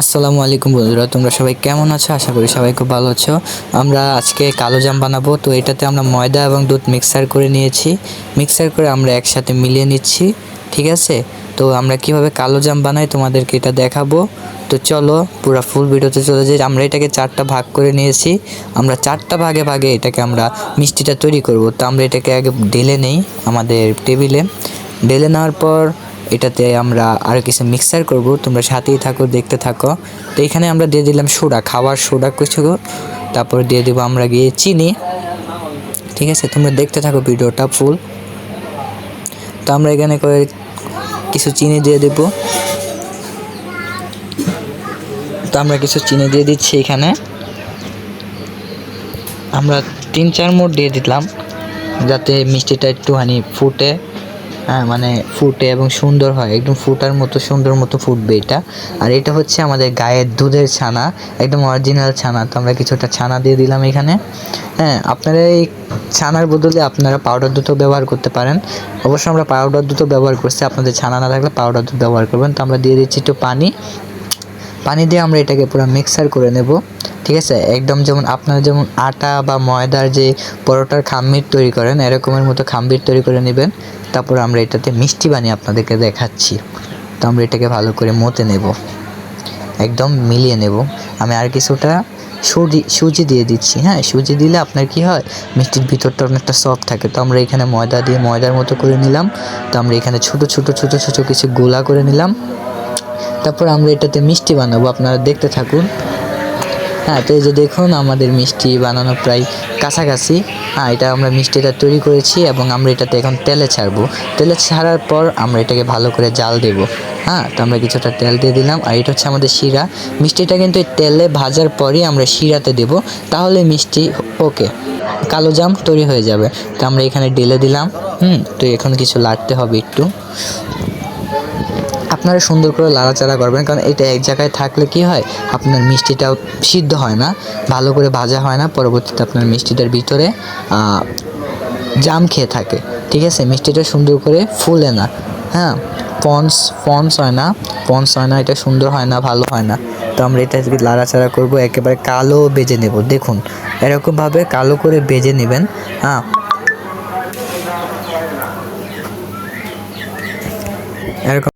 আসসালামু আলাইকুম বন্ধুরা, তোমরা সবাই কেমন আছো? আশা করি সবাই খুব ভালো আছো। আমরা আজকে কালো জাম বানাবো, তো এটাতে আমরা ময়দা এবং দুধ মিক্সার করে নিয়েছি। মিক্সার করে আমরা একসাথে মিলিয়ে নিচ্ছি, ঠিক আছে? তো আমরা কীভাবে কালো জাম বানাই তোমাদেরকে এটা দেখাবো। তো চলো, পুরো ফুল ভিডিওতে চলে যাই। আমরা এটাকে চারটা ভাগ করে নিয়েছি। আমরা চারটা ভাগে ভাগে এটাকে আমরা মিষ্টিটা তৈরি করব। তো আমরা এটাকে আগে ঢেলে নেই আমাদের টেবিলে। ঢেলে নেওয়ার পর এটাতে আমরা আর কিছু মিক্সার করব। তোমরা সাথেই থাকো, দেখতে থাকো। তো এখানে আমরা দিয়ে দিলাম সোডা খাবার সোডা কিছু। তারপর দিয়ে দেবো আমরা গিয়ে চিনি। ঠিক আছে, তোমরা দেখতে থাকো ভিডিওটা ফুল তো আমরা এখানে করে কিছু চিনি দিয়ে দেব। তো আমরা কিছু চিনি দিয়ে দিচ্ছি এখানে। আমরা তিন চার মোট দিয়ে দিলাম, যাতে মিষ্টিটা একটুখানি ফুটে। মানে ফুটে এবং সুন্দর হয়, একদম ফুটার মতো, সুন্দর মতো ফুটবে এটা। আর এটা হচ্ছে আমাদের গায়ের দুধের ছানা, একদম অরিজিনাল ছানা। তো আমরা কিছুটা ছানা দিয়ে দিলাম এখানে। হ্যাঁ আপনারা এই ছানার বদলে আপনারা পাউডার দুধও ব্যবহার করতে পারেন। অবশ্য আমরা পাউডার দুধও ব্যবহার করছি, আপনাদের ছানা না থাকলে পাউডার দুধ ব্যবহার করবেন। তো আমরা দিয়ে দিচ্ছি একটু পানি। পানি দিয়ে আমরা এটাকে পুরো মিক্সার করে নেব। ঠিক আছে? একদম যেমন আপনারা যেমন আটা বা ময়দার যে পরোটার খাম্বির তৈরি করেন, এরকমের মতো খাম্বির তৈরি করে নেবেন। তারপর আমরা এটাতে মিষ্টি বানিয়ে আপনাদেরকে দেখাচ্ছি। তো আমরা এটাকে ভালো করে মতে নেব। একদম মিলিয়ে নেব। আমি আর কিছুটা সুজি সুজি দিয়ে দিচ্ছি হ্যাঁ? সুজি দিলে আপনার কি হয়? মিষ্টির ভিতরটা অনেকটা সফট থাকে। তো আমরা এখানে ময়দা দিয়ে ময়দার মতো করে নিলাম। তো আমরা এখানে ছোট ছোট ছোট ছোট কিছু গোলা করে নিলাম। তারপর আমরা এটাতে মিষ্টি বানাবো। আপনারা দেখতে থাকুন। হ্যাঁ তো এই যে দেখুন, আমাদের মিষ্টি বানানো প্রায় কাছাকাছি। হ্যাঁ এটা আমরা মিষ্টিটা তৈরি করেছি এবং আমরা এটাতে এখন তেলে ছাড়বো। তেলে ছাড়ার পর আমরা এটাকে ভালো করে জাল দেব। হ্যাঁ তো আমরা কিছুটা তেল দিয়ে দিলাম। আর এটা হচ্ছে আমাদের শিরা। মিষ্টিটা কিন্তু এই তেলে ভাজার পরই আমরা শিরাতে দেব। তাহলে মিষ্টি ওকে, কালো জাম তৈরি হয়ে যাবে। তো আমরা এখানে ডেলে দিলাম। হুম, তো এখন কিছু লাগতে হবে একটু। আপনারা সুন্দর করে লাড়াচাড়া করবেন, কারণ এটা এক জায়গায় থাকলে কি হয়? আপনার মিষ্টিটাও সিদ্ধ হয় না, ভালো করে ভাজা হয় না, পরবর্তীতে আপনার মিষ্টিটার ভিতরে জাম খেয়ে থাকে, ঠিক আছে? মিষ্টিটা সুন্দর করে ফুলে না হ্যাঁ? পন্স পন্স হয় না, পন্স হয় না, এটা সুন্দর হয় না, ভালো হয় না। তো আমরা এটা লাড়াচাড়া করব, একেবারে কালো বেজে নেব, দেখুন, এরকমভাবে কালো করে বেজে নেবেন হ্যাঁ? এরকম